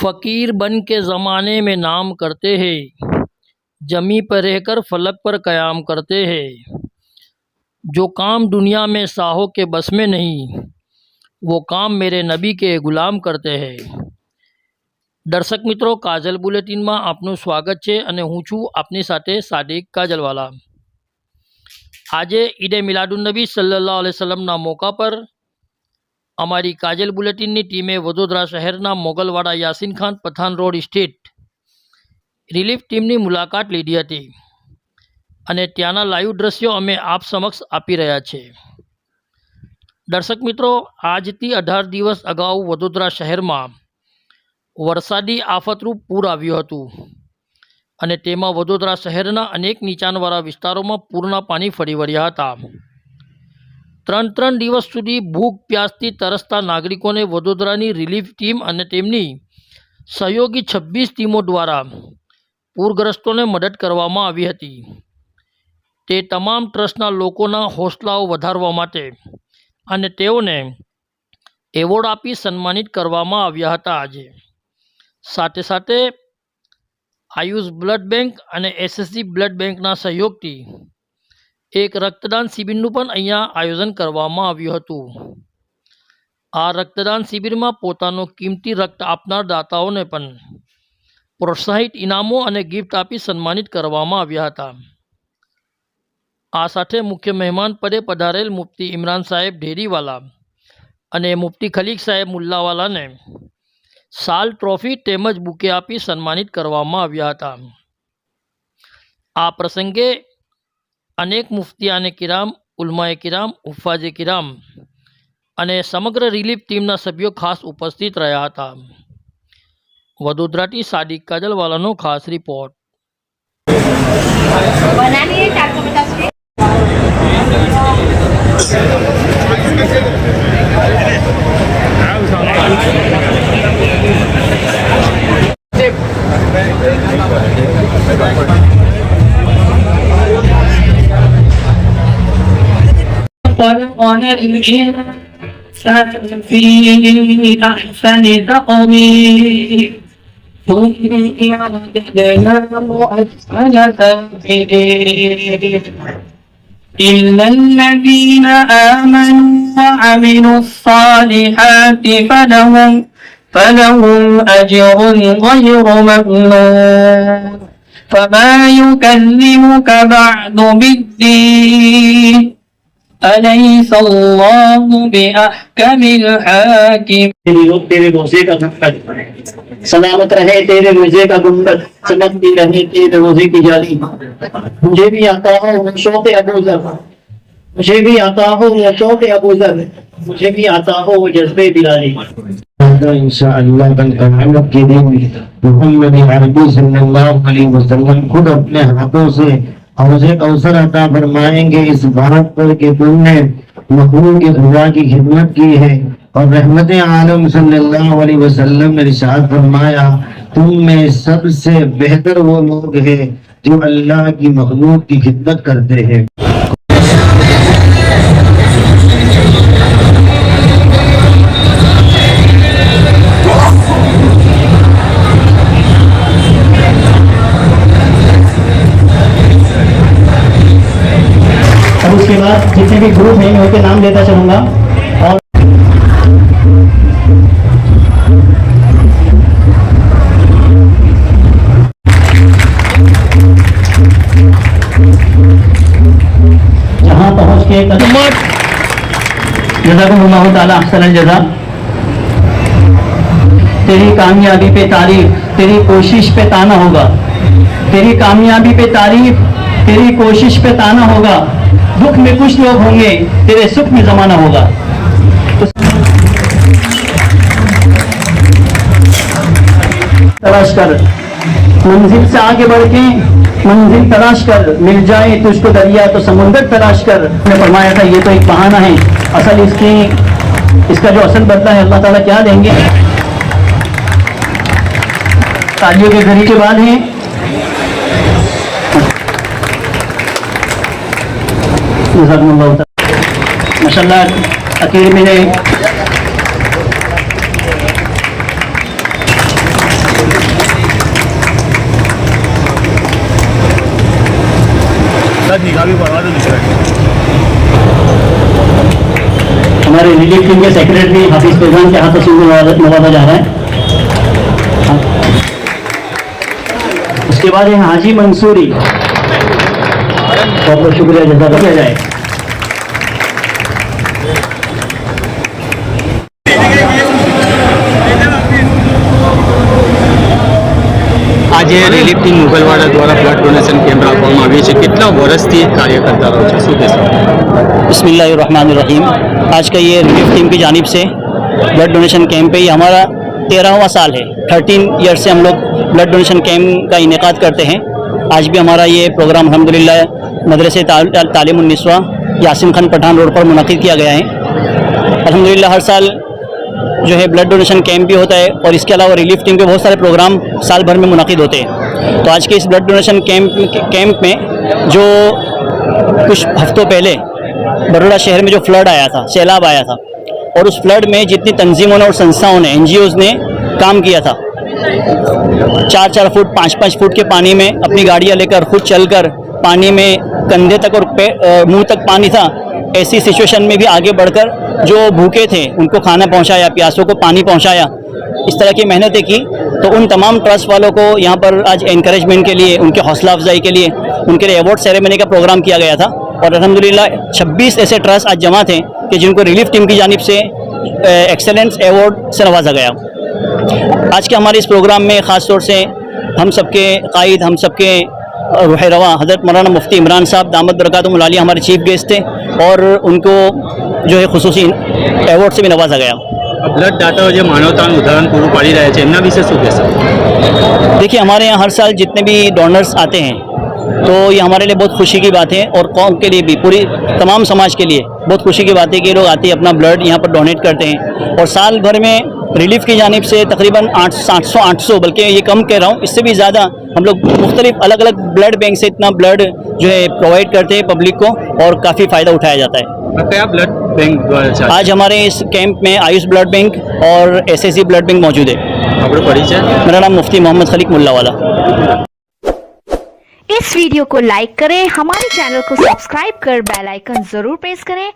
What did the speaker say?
فقیر بن کے زمانے میں نام کرتے ہیں۔ جمی پر رہ کر فلک پر قیام کرتے ہیں۔ جو کام دنیا میں ساہو کے بس میں نہیں، وہ کام میرے نبی کے غلام کرتے ہیں۔ درسک مِتروں کاجل بلٹن میں آپ سواگت چھے۔ انہیں ہوں چھو اپنی ساتھے صادق کاجل والا آجے عید میلاد النبی صلی اللہ علیہ وسلم نا موقع پر અમારી કાજલ બુલેટિનની ટીમે વડોદરા શહેરના Mogalwada Yasin Khan Pathan road state relief ટીમની મુલાકાત લીધી હતી અને ત્યાંના લાઈવ દ્રશ્યો અમે આપ સમક્ષ આપી રહ્યા છે. દર્શક મિત્રો, આજથી અઢાર દિવસ અગાઉ વડોદરા શહેરમાં વરસાદી આફતરૂપ પૂર આવ્યું હતું અને તેમાં વડોદરા શહેરના અનેક નીચાણવાળા વિસ્તારોમાં પૂરના પાણી ફરી વળ્યા હતા. ત્રણ ત્રણ દિવસ સુધી ભૂખ, પ્યાસથી તરસતા નાગરિકોને વડોદરાની રિલીફ ટીમ અને તેમની સહયોગી છવ્વીસ ટીમો દ્વારા પૂરગ્રસ્તોને મદદ કરવામાં આવી હતી. તે તમામ ટ્રસ્ટના લોકોના હોસલાઓ વધારવા માટે અને તેઓને એવોર્ડ આપી સન્માનિત કરવામાં આવ્યા હતા આજે. સાથે સાથે આયુષ બ્લડ બેંક અને એસએસસી બ્લડ બેંકના સહયોગથી એક રક્તદાન શિબિરનું પણ અહીંયા આયોજન કરવામાં આવ્યું હતું. આ રક્તદાન શિબિરમાં પોતાનો કિંમતી રક્ત આપનાર દાતાઓને પણ પ્રોત્સાહિત ઇનામો અને ગિફ્ટ આપી સન્માનિત કરવામાં આવ્યા હતા. આ સાથે મુખ્ય મહેમાન પદે પધારેલ મુફ્તી ઇમરાન સાહેબ ઢેરીવાલા અને મુફ્તી ખલીક સાહેબ મુલ્લાવાલાને શાલ ટ્રોફી તેમજ બુકે આપી સન્માનિત કરવામાં આવ્યા હતા. આ પ્રસંગે અનેક મુફ્તિયાને કિરામ, ઉલમાએ કિરામ, ઉફાજે કિરામ અને સમગ્ર રિલીફ ટીમના સભ્યો ખાસ ઉપસ્થિત રહ્યા હતા. વડોદરાથી સાદિક કાજલવાલાનો ખાસ રિપોર્ટ. أحسن أسفل إلا الذين آمنوا وعملوا الصالحات فلهم فلهم أجر غير ممنون. فما يكذبك بعد بالدين. تیرے روزے کا گنبد سلامت رہے تیرے روزے کا گنبد۔ چمکتی رہے تیرے روزے کی جالی مجھے بھی آتا ہو وہ شوق ابو ذر۔ مجھے بھی آتا ہو وہ شوق ابو ذر۔ مجھے بھی آتا ہو وہ جذبے بلالی انشاء اللہ کل قیامت کے دن محمد عربی صلی اللہ علیہ وسلم خود اپنے ہاتھوں سے حوض اوسر عطا فرمائیں گے اس بات پر کہ تم نے مخلوق کے خدا کی خدمت کی ہے اور رحمت عالم صلی اللہ علیہ وسلم نے رشاد فرمایا، تم میں سب سے بہتر وہ لوگ ہیں جو اللہ کی مخلوق کی خدمت کرتے ہیں۔ بعد جتنے بھی گروپ ہیں میں ان کے نام لیتا چلوں گا۔ اور جہاں پہنچ کے جزاکم اللہ تعالیٰ احسن الجزا تیری کامیابی پہ تعریف تیری کوشش پہ تانا ہوگا۔ تیری کامیابی پہ تعریف تیری کوشش پہ تانا ہوگا۔ دکھ میں کچھ لوگ ہوں گے، تیرے سکھ میں زمانہ ہوگا۔ تلاش کر۔ منزل سے آگے بڑھ کے منزل تلاش کر۔ مل جائے تجھ کو دریا تو سمندر تلاش کر۔ نے فرمایا تھا، یہ تو ایک بہانہ ہے۔ اصل اس کی اس کا جو اصل بدلہ ہے، اللہ تعالیٰ کیا دیں گے؟ تالیوں کے گھڑی کے بعد ہیں۔ حضرت اللہ تعالیٰ ماشاء اللہ نے ہمارے ریلیف ٹیم کے سیکرٹری حافظ فیضان کے ہاتھ سے نوازا جا رہا ہے اس کے بعد یہ حاجی منصوری بہت بہت شکریہ جزاک کیا جائے ریلیف ٹیم دوارا بلڈن کیمپ رکھا ہے کتنا بسم اللہ رحمان الرحیم آج کا یہ ریلیف ٹیم کی جانب سے بلڈ ڈونیشن کیمپ ہے یہ ہمارا تیرہواں سال ہے تھرٹین ایئرس سے ہم لوگ بلڈ ڈونیشن کیمپ کا انعقاد کرتے ہیں آج بھی ہمارا یہ پروگرام الحمد للہ مدرسے تعلیم السواں یاسم خان پٹھان روڈ پر منعقد کیا گیا ہے الحمد للہ ہر سال جو ہے بلڈ ڈونیشن کیمپ بھی ہوتا ہے اور اس کے علاوہ ریلیف ٹیم کے بہت سارے پروگرام سال بھر میں منعقد ہوتے ہیں۔ تو آج کے اس بلڈ ڈونیشن کیمپ کیمپ میں جو کچھ ہفتوں پہلے بروڑا شہر میں جو فلڈ آیا تھا، سیلاب آیا تھا، اور اس فلڈ میں جتنی تنظیموں نے اور سنستھاؤں نے این جی اوز نے کام کیا تھا۔ چار چار فٹ، پانچ پانچ فٹ کے پانی میں اپنی گاڑیاں لے کر، خود چل کر پانی میں کندھے تک اور منہ تک پانی تھا۔ ایسی سچویشن میں بھی آگے بڑھ کر جو بھوکے تھے، ان کو کھانا پہنچایا، پیاسوں کو پانی پہنچایا، اس طرح کی محنتیں کی، تو ان تمام ٹرسٹ والوں کو یہاں پر آج انکریجمنٹ کے لیے، ان کے حوصلہ افزائی کے لیے، ان کے لیے ایوارڈ سیرمنی کا پروگرام کیا گیا تھا۔ اور الحمدللہ 26 ایسے ٹرسٹ آج جمع تھے کہ جن کو ریلیف ٹیم کی جانب سے ایکسلنس ایوارڈ سے نوازا گیا۔ آج کے ہمارے اس پروگرام میں خاص طور سے ہم سب کے قائد، ہم سب کے روح رواں حضرت مولانا مفتی عمران صاحب دامت برکات العالیہ ہمارے چیف گیسٹ تھے اور ان کو جو ہے خصوصی ایوارڈ سے بھی نوازا گیا۔ بلڈ ڈاٹا جو માનવતાનું ઉદાહરણ પૂરું પાડી રહ્યા છે بھی سے શું કહેશો دیکھیے ہمارے یہاں ہر سال جتنے بھی ڈونرس آتے ہیں تو یہ ہمارے لیے بہت خوشی کی بات ہے اور قوم کے لیے بھی پوری تمام سماج کے لیے بہت خوشی کی بات ہے کہ یہ لوگ آتے ہیں اپنا بلڈ یہاں پر ڈونیٹ کرتے ہیں اور سال بھر میں ریلیف کی جانب سے تقریباً آٹھ سات سو آٹھ سو بلکہ یہ کم کہہ رہا ہوں اس سے بھی زیادہ ہم لوگ مختلف الگ الگ بلڈ بینک سے اتنا بلڈ جو ہے پرووائڈ کرتے ہیں پبلک کو اور کافی فائدہ اٹھایا جاتا ہے۔ کیا بلڈ بینک آج ہمارے اس کیمپ میں آیوش بلڈ بینک اور S S C blood bank موجود ہے۔ میرا نام مفتی محمد خلیق ملا والا۔ اس ویڈیو کو لائک کریں ہمارے چینل کو سبسکرائب کر بیل آئکن ضرور پریس کریں۔